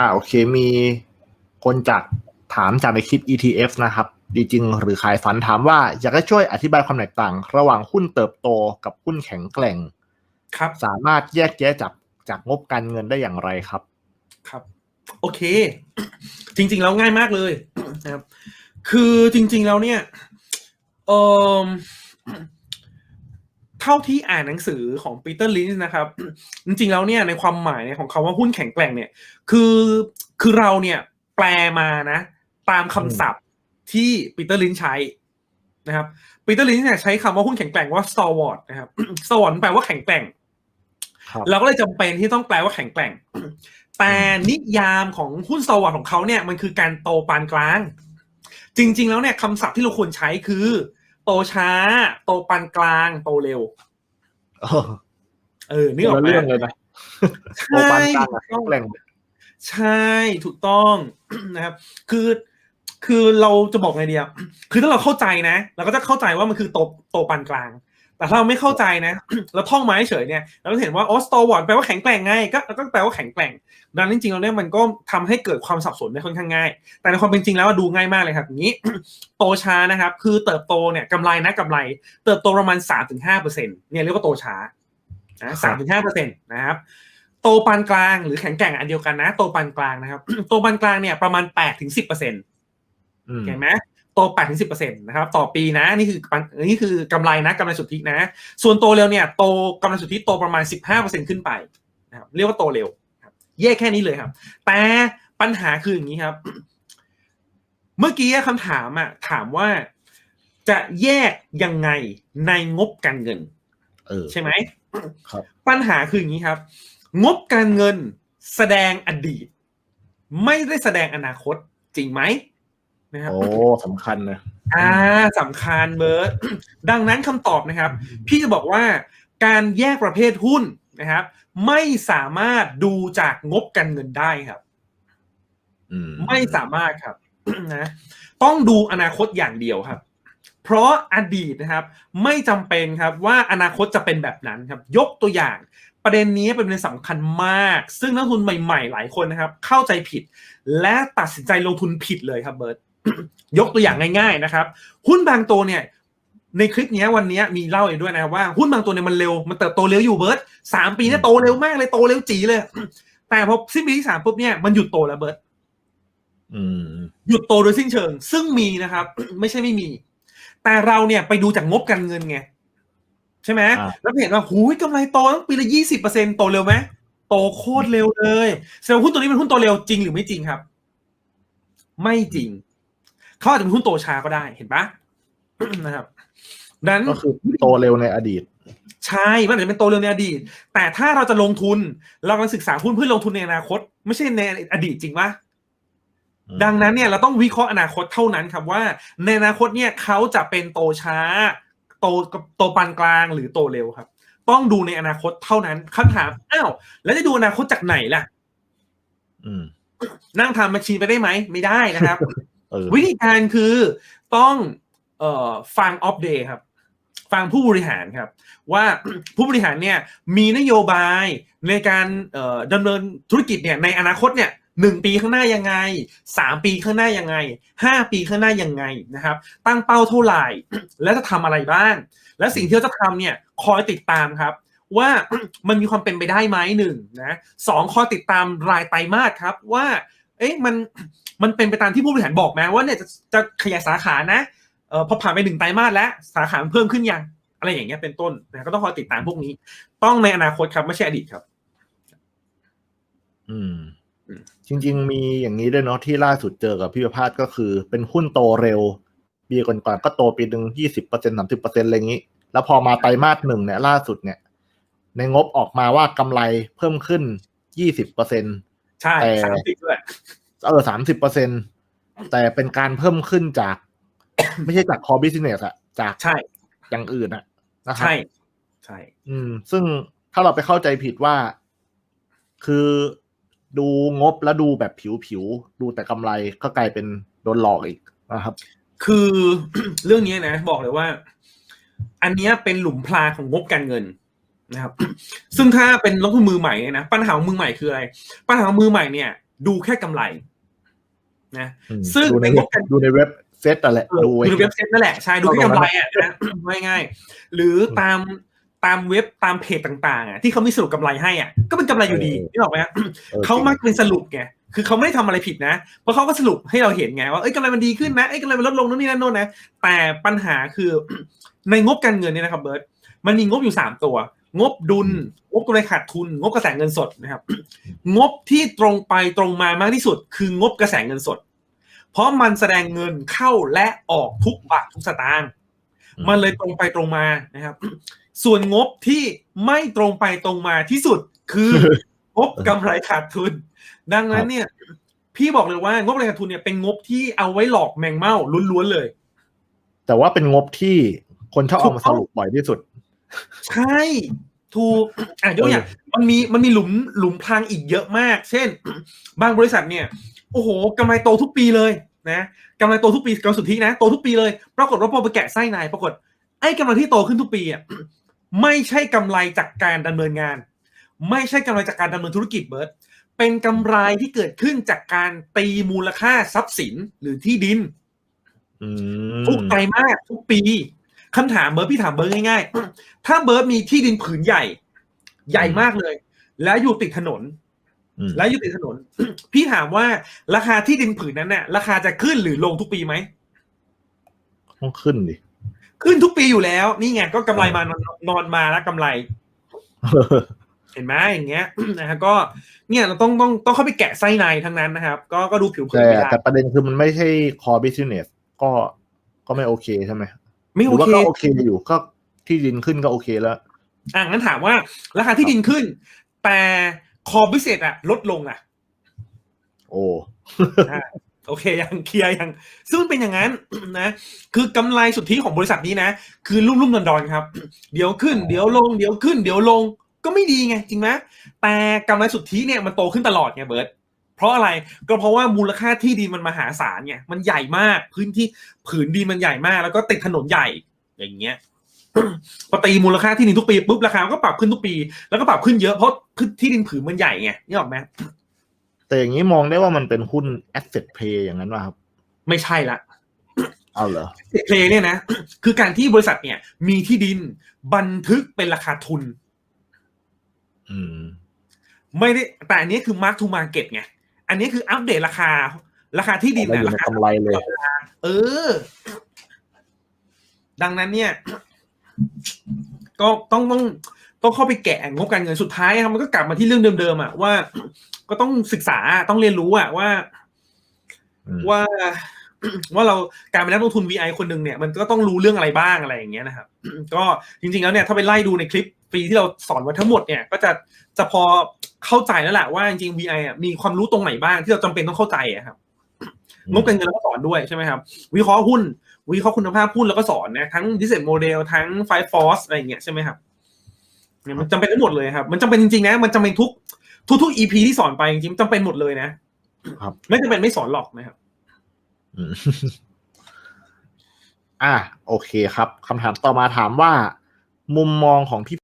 อ่าโอเคมีคนจากถามจากในคลิป ETF นะครับ ดีจริงหรือขายฝันถามว่าอยากให้ช่วยอธิบายความแตกต่าง ระหว่างหุ้นเติบโตกับหุ้นแข็งแกร่ง ครับ สามารถแยกแยะจากจากงบการเงินได้อย่างไรครับ ครับ โอเค จริง ๆ แล้วง่ายมากเลยนะครับ คือจริง ๆ แล้วเนี่ยเออ เท่าที่อ่านหนังสือของปีเตอร์ลินส์นะครับ จริงๆแล้วเนี่ยในความหมายของคาว่าหุ้นแข็งแกร่งเนี่ย คือคือเราเนี่ยแปลมานะ ตามคำศัพท์ที่ปีเตอร์ลินใช้นะครับปีเตอร์ลินเนี่ยใช้คำว่าหุ้นแข็งแกร่งว่า stalwart นะครับ stalwart แปลว่าแข็งแกร่งครับเราก็เลยจำเป็นที่ต้องแปลว่าแข็งแกร่ง แต่นิยามของหุ้นสวัสดของเขาเนี่ยมันคือการโตปานกลาง จริง ๆ แล้วเนี่ยคำศัพท์ที่เราควรใช้คือโตช้า โตปานกลาง โตเร็ว เออเออนี่ออกคนไหมละเรื่องเลยนะโตปานกลางกับแข็งแกร่งใช่ถูกต้องนะครับ คือคือเราจะบอกไงดีอะคือถ้าเราเข้าใจนะเราก็จะเข้าใจว่ามันคือโตโตปานกลาง แต่ถ้าเราไม่เข้าใจนะเราท่องมาเฉยๆเนี่ยเราจะเห็นว่าออสตอวอร์ดแปลว่าแข็งแกร่งไงก็ก็แปลว่าแข็งแกร่งดังนั้นจริงๆแล้วเนี่ยมันก็ทำให้เกิดความสับสนได้ค่อนข้างง่าย แต่ในความเป็นจริงแล้วดูง่ายมากเลยครับอย่างนี้โตช้านะครับคือเติบโตเนี่ยกำไรนะกำไร เติบโตประมาณสามถึงห้าเปอร์เซ็นเนี่ยเรียกว่าโตช้านะสามถึงห้าเปอร์เซ็นต์นะครับ โตปานกลางหรือแข็งแกร่งอันเดียวกันนะ โตปานกลางนะครับ โตปานกลางเนี่ยประมาณแปดถึงสิบเปอร์เซ็นต์อืมเห็นไหม โต8ถึง10%นะครับ ต่อปีนะ นี่คือปันนี่คือกำไรนะกำไรสุทธินะ ส่วนโตเร็วเนี่ย โตกำไรสุทธิโตประมาณ 15%ขึ้นไปนะครับ เรียกว่าโตเร็วครับแยกแค่นี้เลยครับ แต่ปัญหาคืออย่างนี้ครับ เมื่อกี้คำถามอะถามว่าจะแยกยังไงในงบการเงินเออใช่ไหมครับ ปัญหาคืออย่างนี้ครับ งบการเงินแสดงอดีต ไม่ได้แสดงอนาคตจริงไหม นะครับ โอ้สำคัญนะอ่าสำคัญเบิร์ตดังนั้นคำตอบนะครับ พี่จะบอกว่าการแยกประเภทหุ้นนะครับ ไม่สามารถดูจากงบการเงินได้ครับอืมไม่สามารถครับนะต้องดูอนาคตอย่างเดียวครับ เพราะอดีตนะครับ ไม่จำเป็นครับว่าอนาคตจะเป็นแบบนั้นครับ ยกตัวอย่าง ประเด็นนี้เป็นประเด็นสำคัญมาก ซึ่งนักลงทุนใหม่ ๆ หลายคนนะครับ เข้าใจผิด และตัดสินใจลงทุนผิดเลยครับเบิร์ต ยกตัวอย่างง่าย ๆนะครับ หุ้นบางตัวเนี่ยในคลิปเนี้ยวันเนี้ยมีเล่าอีกด้วยนะครับว่าหุ้นบางตัวเนี่ยมันเร็วมันเติบโตเร็วอยู่เบิร์ตสามปีเนี่ยโตเร็วมากเลยโตเร็วจีเลย แต่พอสิ้นปีที่สามปุ๊บเนี่ยมันหยุดโตแล้วเบิร์ตอืมหยุดโตโดยสิ้นเชิง ซึ่งมีนะครับ ไม่ใช่ไม่มี แต่เราเนี่ยไปดูจากงบการเงินไงใช่ไหมอ่าแล้วเห็นว่าหูยกำไรโตตั้งปีละยี่สิบเปอร์เซ็นโตเร็วไหมโตโคตรเร็วเลยแสดงว่าหุ้นตัวนี้เป็นหุ้นโตเร็วจริงหรือไม่จริงครับ ไม่จริง เขาอาจจะเป็นหุ้นโตช้าก็ได้เห็นปะนะครับดังนั้นก็คือโตเร็วในอดีต ใช่มันอาจจะเป็นโตเร็วในอดีต แต่ถ้าเราจะลงทุนเรากำลังศึกษาหุ้นเพื่อลงทุนในอนาคต ไม่ใช่ในอดีตจริงปะอืมดังนั้นเนี่ยเราต้องวิเคราะห์อนาคตเท่านั้นครับว่า ในอนาคตเนี่ยเขาจะเป็นโตช้า โตโตปานกลางหรือโตเร็วครับ ต้องดูในอนาคตเท่านั้นคำถามอ้าวแล้วจะดูอนาคตจากไหนล่ะอืมนั่งทำบัญชีไปได้ไหมไม่ได้นะครับเออ วิธีการคือต้องเออฟังออฟเดย์ครับ ฟังผู้บริหารครับ ว่าผู้บริหารเนี่ยมีนโยบายในการดำเนินธุรกิจเนี่ยในอนาคตเนี่ยหนึ่งปีข้างหน้ายังไงสามปีข้างหน้ายังไงห้าปีข้างหน้ายังไงนะครับ ตั้งเป้าเท่าไหร่ และจะทำอะไรบ้าง และสิ่งที่เราจะทำเนี่ยคอยติดตามครับ ว่ามันมีความเป็นไปได้ไหมหนึ่งนะสองคอยติดตามรายไตรมาสครับว่า เอ๊ะมันมันเป็นไปตามที่ผู้บริหารบอกไหมว่าเนี่ยจะจะขยายสาขานะเออพอผ่านไปหนึ่งไตรมาสแล้วสาขามันเพิ่มขึ้นยังอะไรอย่างเงี้ยเป็นต้นนะก็ต้องคอยติดตามพวกนี้ ต้องในอนาคตครับไม่ใช่อดีตครับ อืมอืมจริง ๆ มีอย่างนี้ด้วยเนาะที่ล่าสุดเจอกับพี่ประภาสก็คือ เป็นหุ้นโตเร็วปีก่อนๆก็โตปีหนึ่งยี่สิบเปอร์เซ็นสามสิบเปอร์เซ็นอะไรอย่างนี้ แล้วพอมาไตรมาสหนึ่งเนี่ยล่าสุดเนี่ย ในงบออกมาว่ากำไรเพิ่มขึ้นยี่สิบเปอร์เซ็นใช่แต่สามสิบด้วย เออสามสิบเปอร์เซ็นแต่เป็นการเพิ่มขึ้นจาก ไม่ใช่จากคอบิสเนสอะจากใช่อย่างอื่นอะนะครับใช่ใช่ อืม ซึ่งถ้าเราไปเข้าใจผิดว่า คือดูงบแล้วดูแบบผิวๆ ดูแต่กำไรก็กลายเป็นโดนหลอกอีกนะครับ คือเรื่องนี้นะ บอกเลยว่า อันเนี้ยเป็นหลุมพรางของงบการเงินนะครับ ซึ่งถ้าเป็นนักลงทุนมือใหม่เนี่ยนะปัญหาของมือใหม่คืออะไร ปัญหาของมือใหม่เนี่ย ดูแค่กำไร นะอืมซึ่งดูในในงเว็บบการดูในเว็บเซตอะไรเออดูไว้ดูเว็บเซ็ตนั่นแหละใช่ดูแค่กำไรอะนะง่ายๆหรือตามตามเว็บตามเพจต่างๆอะที่เขามีสรุปกำไรให้อะก็เป็นกำไรอยู่ดีนี่บอกไหมฮะออเขามักเป็นสรุปไงคือเขาไม่ได้ทำอะไรผิดนะเพราะเขาก็สรุปให้เราเห็นไงว่าเอ้ยกำไรมันดีขึ้นนะเอ้ยกำไรมันลดลงนู่นนี่นั่นโน่นนะแต่ปัญหาคือในงบการเงินเนี่ยนะครับเบิร์ตมันมีงบอยู่สามตัว งบดุล งบกำไรขาดทุน งบกระแสเงินสดนะครับ งบที่ตรงไปตรงมามากที่สุด คืองบกระแสเงินสด เพราะมันแสดงเงินเข้าและออกทุกบาททุกสตางค์มันเลยตรงไปตรงมานะครับ ส่วนงบที่ไม่ตรงไปตรงมาที่สุดคืองบกำไรขาดทุน ดังนั้นเนี่ย พี่บอกเลยว่างบกำไรขาดทุนเนี่ยเป็นงบที่เอาไว้หลอกแมงเม่าล้วนๆเลย แต่ว่าเป็นงบที่คนชอบเอามาถูกต้สองรุปบ่อยที่สุด ใช่ถูกอะยกตัวอย่างมันมีมันมีหลุมหลุมพรางอีกเยอะมาก เช่น บางบริษัทเนี่ย โอ้โหกำไรโตทุกปีเลยนะกำไรโตทุกปีกำไรสุทธินะโตทุกปีเลย ปรากฏว่าพอไปแกะไส้ในปรากฏไอ้กำไรที่โตขึ้นทุกปีอะไม่ใช่กำไรจากการดำเนินงาน ไม่ใช่กำไรจากการดำเนินธุรกิจเบิร์ตเป็นกำไรที่เกิดขึ้นจากการตีมูลค่าทรัพย์สินหรือที่ดินอืมทุกไตรมาสทุกปี คำถามเบิร์ตพี่ถามเบิร์ตง่ายๆ ถ้าเบิร์ตมีที่ดินผืนใหญ่ ใหญ่มากเลย แล้วอยู่ติดถนนอืมแล้วอยู่ติดถนน พี่ถามว่าราคาที่ดินผืนนั้นน่ะราคาจะขึ้นหรือลงทุกปีไหมต้องขึ้นดิขึ้นทุกปีอยู่แล้ว นี่ไงก็กำไรมานอนนอนมาแล้วกำไร เห็นไหมอย่างเงี้ยนะฮะก็เนี่ยเราต้องต้องต้องเข้าไปแกะไส้ในทั้งนั้นนะครับ ก็ก็ดูผิวเผินแต่ไม่ได้แต่ประเด็นคือมันไม่ใช่ core business ก็ก็ไม่โอเคใช่ไหม ไม่หโอรือว่าเคก็โอเคอยู่ก็ที่ดินขึ้นก็โอเคแล้วอะงั้นถามว่า ราคาที่ดินขึ้น แต่คอบิเศษอะลดลงอะโอ้โอเคยังเคลียร์ยัง ซึ่งมันเป็นอย่างนั้นนะ คือกำไรสุทธิของบริษัทนี้นะ คือรุ่มรุ่มดอนดอนๆครับ เดี๋ยวขึ้น เดี๋ยวลง เดี๋ยวขึ้น เดี๋ยวลง ก็ไม่ดีไง จริงไหมแต่กำไรสุทธิเนี่ยมันโตขึ้นตลอดไงเบิร์ต เพราะอะไรก็เพราะว่ามูลค่าที่ดินมันมหาศาลไงมันใหญ่มากพื้นที่ผืนดินมันใหญ่มาก แล้วก็ติดถนนใหญ่อย่างเงี้ยพอตีมูลค่าที่ดินทุกปีปุ๊บราคาก็ปรับขึ้นทุกปี แล้วก็ปรับขึ้นเยอะเพราะพื้นที่ดินผืนมันใหญ่ไงนี่ออกไหมแต่อย่างนี้มองได้ว่ามันเป็นหุ้น asset play อย่างนั้นป่ะครับ ไม่ใช่ละเอาเหรอเพลย์เนี่ยนะ คือการที่บริษัทเนี่ย มีที่ดินบันทึกเป็นราคาทุน อืม ไม่ได้แต่อันนี้คือ mark to market ไง อันนี้คืออัปเดตราคา ราคาที่ดินไม่นะอยู่ราในคากำไรเลยเออ ดังนั้นเนี่ย ก็ต้องต้องต้องเข้าไปแกะงบการเงินสุดท้ายครับมันก็กลับมาที่เรื่องเดิมๆอะว่า ก็ต้องศึกษาต้องเรียนรู้อะว่าอืมว่า ว่าเราการเป็นนักลงทุน VI คนหนึ่งเนี่ยมันก็ต้องรู้เรื่องอะไรบ้างอะไรอย่างเงี้ยนะครับก็จริงๆแล้วเนี่ยถ้าไปไล่ดูในคลิปฟรีที่เราสอนไว้ทั้งหมดเนี่ยก็จะจะพอเข้าใจแล้วแหละว่าจริงๆ VI อะมีความรู้ตรงไหนบ้างที่เราจำเป็นต้องเข้าใจอะครับงบการเงินเราก็สอนด้วยใช่ไหมครับ วิเคราะห์หุ้น วิเคราะห์คุณภาพหุ้นแล้วก็สอนนะทั้ง business model ทั้ง five force อะไรอย่างเงี้ยใช่ไหมครับเนี่ยมันจำเป็นทั้งหมดเลยครับ มันจำเป็นจริงๆนะ มันจำเป็นทุกทุกทุก EP ที่สอนไปจริงๆจำเป็นหมดเลยนะครับ ไม่จำเป็นไม่สอนหรอกนะครับ อะโอเคครับคำถามต่อมาถามว่า มุมมองของพี่